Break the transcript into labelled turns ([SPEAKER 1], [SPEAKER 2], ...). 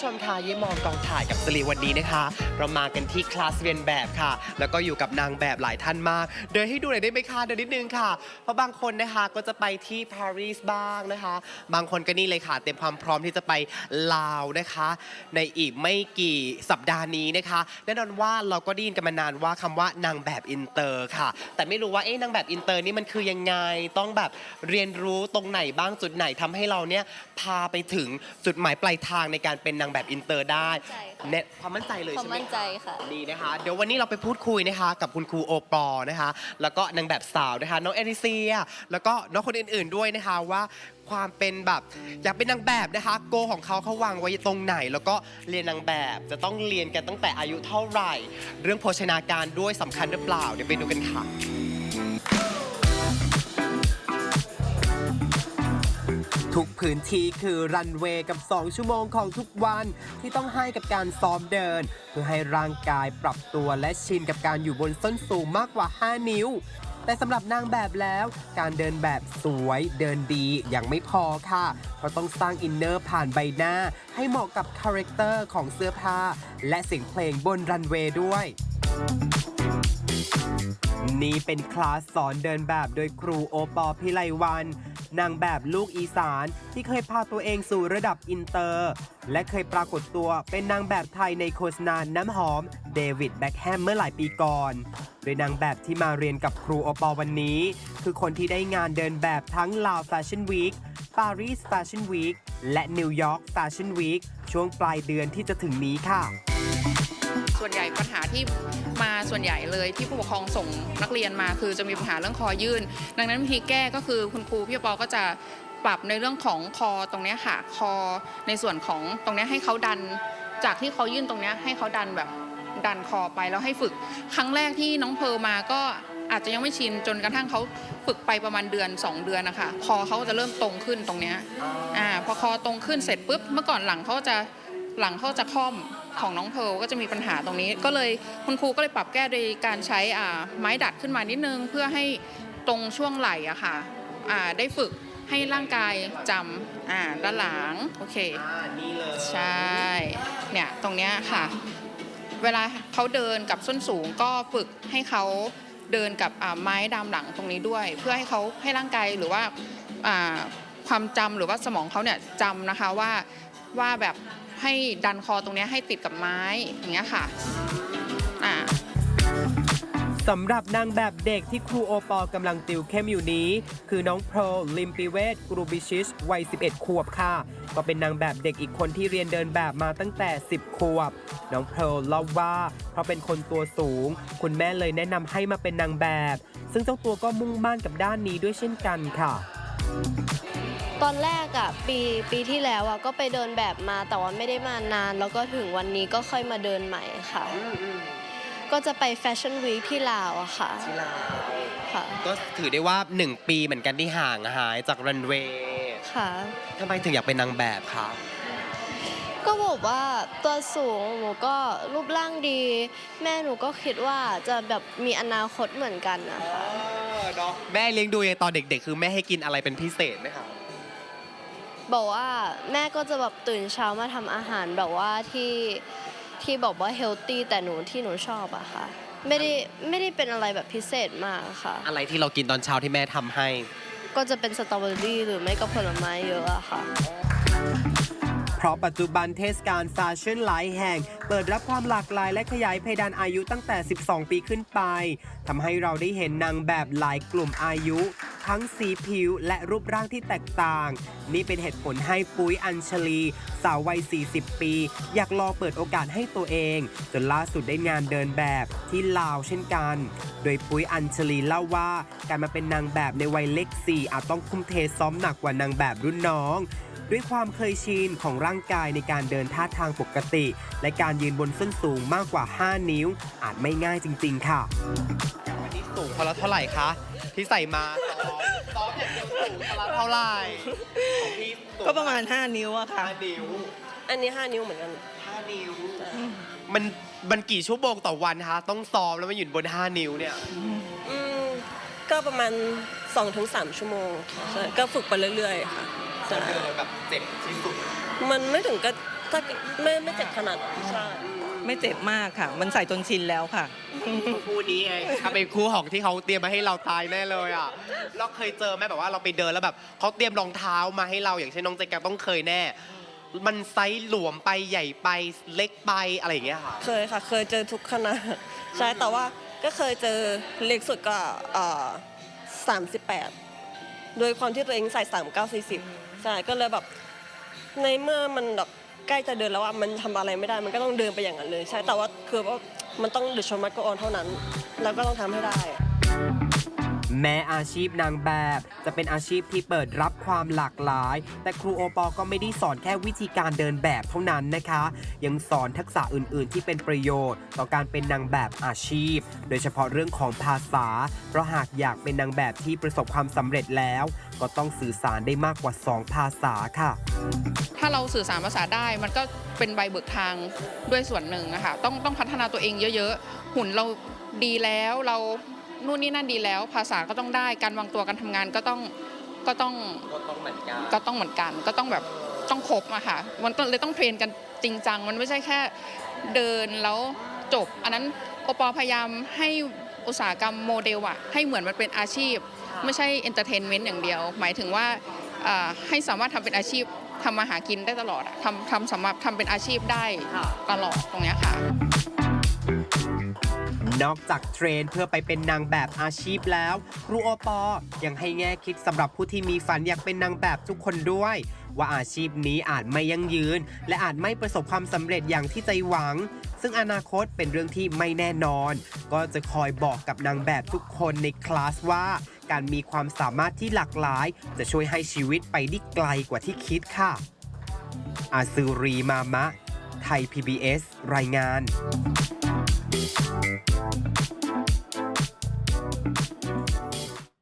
[SPEAKER 1] ผู้ชมคะยี่มองกองถ่ายกับสลีวันนี้นะคะ เรามากันที่คลาสเรียนแบบค่ะ แล้วก็อยู่กับนางแบบหลายท่านมาก เดินให้ดูหน่อยได้ไหมคะเดินนิดนึงค่ะ เพราะบางคนนะคะก็จะไปที่ปารีสบ้างนะคะ บางคนก็นี่เลยค่ะ เตรียมความพร้อมที่จะไปลาวนะคะ ในอีกไม่กี่สัปดาห์นี้นะคะแน่นอนว่าเราก็ได้ยินกันมานานว่าคำว่านางแบบอินเตอร์ค่ะ แต่ไม่รู้ว่าเอ๊ะนางแบบอินเตอร์นี่มันคือยังไงต้องแบบเรียนรู้ตรงไหนบ้างจุดไหนทำให้เราเนี่ยพาไปถึงจุดหมายปลายทางในการเป็นนางแบบอินเตอร์ได้
[SPEAKER 2] ใช่ค่ะ
[SPEAKER 1] เน็ตความมั่นใจเลย
[SPEAKER 2] ความ
[SPEAKER 1] ใช่ไหม
[SPEAKER 2] มั่นใจค่ะ
[SPEAKER 1] ดีนะคะ เดี๋ยววันนี้เราไปพูดคุยนะคะ กับคุณครูโอปอล์นะคะ แล้วก็นางแบบสาวนะคะ น้องเอริเซีย แล้วก็น้องคนอื่นๆด้วยนะคะว่าความเป็นแบบอยากเป็นนางแบบนะคะ โกของเขาเขาวางไว้ตรงไหน แล้วก็เรียนนางแบบจะต้องเรียนกันตั้งแต่อายุเท่าไหร่ เรื่องโภชนาการด้วยสำคัญหรือเปล่า เดี๋ยวไปดูกันค่ะ ทุกพื้นที่คือรันเวย์กับ 2 ชั่วโมงของทุกวันที่ต้องให้กับการซ้อมเดิน เพื่อให้ร่างกายปรับตัวและชินกับการอยู่บนส้นสูงมากกว่า 5 นิ้ว แต่สำหรับนางแบบแล้ว การเดินแบบสวยเดินดียังไม่พอค่ะ เพราะต้องสร้างอินเนอร์ผ่านใบหน้า ให้เหมาะกับคาแรคเตอร์ของเสื้อผ้า และเสียงเพลงบนรันเวย์ด้วยนี่เป็นคลาสสอนเดินแบบโดยครูโอปอพิไลวัน นางแบบลูกอีสานที่เคยพาตัวเองสู่ระดับอินเตอร์ และเคยปรากฏตัวเป็นนางแบบไทยในโฆษณาน้ำหอมเดวิดแบ็คแฮมเมื่อหลายปีก่อน โดยนางแบบที่มาเรียนกับครูโอปอวันนี้ คือคนที่ได้งานเดินแบบทั้งลาวแฟชั่นวีคปารีสแฟชั่นวีคและนิวยอร์กแฟชั่นวีคช่วงปลายเดือนที่จะถึงนี้ค่ะ
[SPEAKER 3] ส่วนใหญ่ปัญหาที่มาส่วนใหญ่เลยที่ผู้ปกครองส่งนักเรียนมา คือจะมีปัญหาเรื่องคอยื่น ดังนั้นวิธีแก้ก็คือคุณครูพี่ปอก็จะปรับในเรื่องของคอตรงนี้ค่ะคอในส่วนของตรงนี้ให้เขาดัน จากที่เขายื่นตรงนี้ให้เขาดันแบบดันคอไปแล้วให้ฝึก ครั้งแรกที่น้องเพร์ลมาก็อาจจะยังไม่ชินจนกระทั่งเขาฝึกไปประมาณเดือน 2 เดือนนะคะคอเขาจะเริ่มตรงขึ้นตรงเนี้ยอ่าพอคอตรงขึ้นเสร็จปุ๊บเมื่อก่อนหลังเขาจะ หลังเขาจะค่อมของน้องเพลก็จะมีปัญหาตรงนี้ ก็เลยคุณครูก็เลยปรับแก้โดยการใช้ไม้ดัดขึ้นมานิดนึง เพื่อให้ตรงช่วงไหล่อะค่ะได้ฝึกให้ร่างกายจำอ่าด้านหลังโอเค
[SPEAKER 1] นี่เลย
[SPEAKER 3] ใช่เนี่ยตรงเนี้ยค่ะ เวลาเขาเดินกับส้นสูงก็ฝึกให้เขาเดินกับไม้ดามหลังตรงนี้ด้วย เพื่อให้เขาให้ร่างกายหรือว่าอ่าความจำหรือว่าสมองเขาเนี่ยจำนะคะว่าว่าแบบ ให้ดันคอตรงนี้ให้ติดกับไม้อย่างเงี้ยค่ะอ่า
[SPEAKER 1] สำหรับนางแบบเด็กที่ครูโอปอลกำลังติวเข้มอยู่นี้ คือน้องโพรลิมปิเวตกรูบิชิชวัย 11 ขวบค่ะ ก็เป็นนางแบบเด็กอีกคนที่เรียนเดินแบบมาตั้งแต่ 10 ขวบ น้องโพรเล่าว่า เพราะเป็นคนตัวสูง คุณแม่เลยแนะนำให้มาเป็นนางแบบ ซึ่งเจ้าตัวก็มุ่งมั่นกับด้านนี้ด้วยเช่นกันค่ะ
[SPEAKER 2] ตอนแรกอะปีปีที่แล้วอะก็ไปเดินแบบมาแต่ว่าไม่ได้มานาน แล้วก็ถึงวันนี้ก็ค่อยมาเดินใหม่ค่ะก็จะไปแฟชั่นวีคที่ลาวอะค่ะ
[SPEAKER 1] ที่ลาว
[SPEAKER 2] ค่ะ
[SPEAKER 1] ก็ถือได้ว่า 1 ปีเหมือนกันที่ห่างหายจากรันเวย์
[SPEAKER 2] ค่ะ
[SPEAKER 1] ทำไมถึงอยากเป็นนางแบบคะ
[SPEAKER 2] ก็บอกว่าตัวสูงหนูก็รูปร่างดี แม่หนูก็คิดว่าจะแบบมีอนาคตเหมือนกันนะคะ
[SPEAKER 1] แม่เลี้ยงดูยังตอนเด็ก ๆ คือแม่ให้กินอะไรเป็นพิเศษไหมคะ
[SPEAKER 2] บอกว่าแม่ก็จะแบบตื่นเช้ามาทำอาหารแบบว่าที่ที่บอกว่าเฮลตี้แต่หนูที่หนูชอบอะค่ะ ไม่ได้ไม่ได้เป็นอะไรแบบพิเศษมากค่ะ
[SPEAKER 1] อะไรที่เรากินตอนเช้าที่แม่ทำให้
[SPEAKER 2] ก็จะเป็นสตรอเบอรี่หรือไม่ก็ผลไม้เยอะอะค่ะ
[SPEAKER 1] เพราะปัจจุบันเทศกาลแฟชั่นหลายแห่ง เปิดรับความหลากหลายและขยายเพดานอายุตั้งแต่ 12 ปีขึ้นไปทำให้เราได้เห็นนางแบบหลายกลุ่มอายุ ทั้งสีผิวและรูปร่างที่แตกต่าง นี่เป็นเหตุผลให้ปุ้ยอัญชลี สาววัย 40 ปี อยากลองเปิดโอกาสให้ตัวเอง จนล่าสุดได้งานเดินแบบที่ลาวเช่นกัน โดยปุ้ยอัญชลีเล่าว่าการมาเป็นนางแบบในวัยเล็กสี่อาจต้องทุ่มเทซ้อมหนักกว่านางแบบรุ่นน้องด้วยความเคยชินของร่างกายในการเดินท่าทางปกติ และการยืนบนส้นสูงมากกว่า 5 นิ้ว อาจไม่ง่ายจริง ๆ ค่ะ สูงคนละเท่าไหร่คะที่ใส่มาซ้อมซ้อมอย่างเดียวสูงคนละเท่าไหร่ของพี่สูง
[SPEAKER 4] ก็ประมาณ 5 นิ้วอะค่ะ
[SPEAKER 1] ห้านิ้ว
[SPEAKER 2] อันนี้ 5 นิ้วเหมือนกัน
[SPEAKER 1] ห้านิ้วมันมันกี่ชั่วโมงต่อวันคะต้องซ้อมแล้วมาอยู่บน5นิ้วเนี่ย
[SPEAKER 5] อืมก็ประมาณ 2-3 ชั่วโมงค่ะใช่ก็ฝึกไปเรื่อยๆค่ะใช่
[SPEAKER 1] เดินแบบเจ็บที่สุด
[SPEAKER 5] มันไม่ถึงกับถ้าไม่ไม่เจ็บขนาดนั้นใช่
[SPEAKER 4] ไม่เจ็บมากค่ะ มันใส่จนชินแล้วค่ะ
[SPEAKER 1] คู่นี้เองถ้าเป็นคู่ของที่เขาเตรียมมาให้เราตายแน่เลยอะเราเคยเจอไหมแบบว่าเราไปเดินแล้วแบบเขาเตรียมรองเท้ามาให้เราอย่างเช่นน้องเจแกต้องเคยแน่ มันไซส์หลวมไปใหญ่ไปเล็กไปอะไรอย่างเงี้ยค่ะ
[SPEAKER 5] เคยค่ะ เคยเจอทุกขนาดใช่แต่ว่าก็เคยเจอเล็กสุดก็เอ่อสามสิบแปดโดยความที่ตัวเองใส่สามเก้าสี่สิบใช่ก็เลยแบบในเมื่อมันแบบ ใกล้จะเดินแล้วอะมันทำอะไรไม่ได้ มันก็ต้องเดินไปอย่างนั้นเลย ใช่แต่ว่าคือว่ามันต้องดิชมัดก็ออนเท่านั้น แล้วก็ต้องทำให้ได้
[SPEAKER 1] แม้อาชีพนางแบบ จะเป็นอาชีพที่เปิดรับความหลากหลาย แต่ครูโอปอก็ไม่ได้สอนแค่วิธีการเดินแบบเท่านั้นนะคะ ยังสอนทักษะอื่น ๆ ที่เป็นประโยชน์ ต่อการเป็นนางแบบอาชีพ โดยเฉพาะเรื่องของภาษา เพราะหากอยากเป็นนางแบบที่ประสบความสำเร็จแล้ว ก็ต้องสื่อสารได้มากกว่า 2 ภาษาค่ะ
[SPEAKER 3] ถ้าเราสื่อสารภาษาได้มันก็เป็นใบเบิกทางด้วยส่วนหนึ่งอะคะต้องต้องพัฒนาตัวเองเยอะ ๆ หุ่นเราดีแล้วเรา นู่นนี่นั่นดีแล้ว ภาษาก็ต้องได้การวางตัวการทำงานก็ต้องก็ต้อง
[SPEAKER 1] ก็ต้องเหมือนกัน
[SPEAKER 3] ก็ต้องเหมือนกัน ก็ต้องแบบต้องครบอะค่ะ มันต้องเลยต้องเทรนกันจริงจัง มันไม่ใช่แค่เดินแล้วจบ อันนั้นโอปอพยายามให้อุตสาหกรรมโมเดลอะให้เหมือนมันเป็นอาชีพ ไม่ใช่เอนเตอร์เทนเมนต์อย่างเดียว หมายถึงว่าอ่าให้สามารถทำเป็นอาชีพทำมาหากินได้ตลอดอะทำทำสามารถทำเป็นอาชีพได้
[SPEAKER 1] ค่ะ
[SPEAKER 3] ตลอดตรงเนี้ยค่ะ
[SPEAKER 1] นอกจากเทรนเพื่อไปเป็นนางแบบอาชีพแล้ว ครูโอปอยังให้แง่คิดสำหรับผู้ที่มีฝันอยากเป็นนางแบบทุกคนด้วย ว่าอาชีพนี้อาจไม่ยั่งยืน และอาจไม่ประสบความสำเร็จอย่างที่ใจหวัง ซึ่งอนาคตเป็นเรื่องที่ไม่แน่นอน ก็จะคอยบอกกับนางแบบทุกคนในคลาสว่า การมีความสามารถที่หลากหลาย จะช่วยให้ชีวิตไปได้ไกลกว่าที่คิดค่ะ อาซูรีมามะ ไทย PBS รายงาน thank you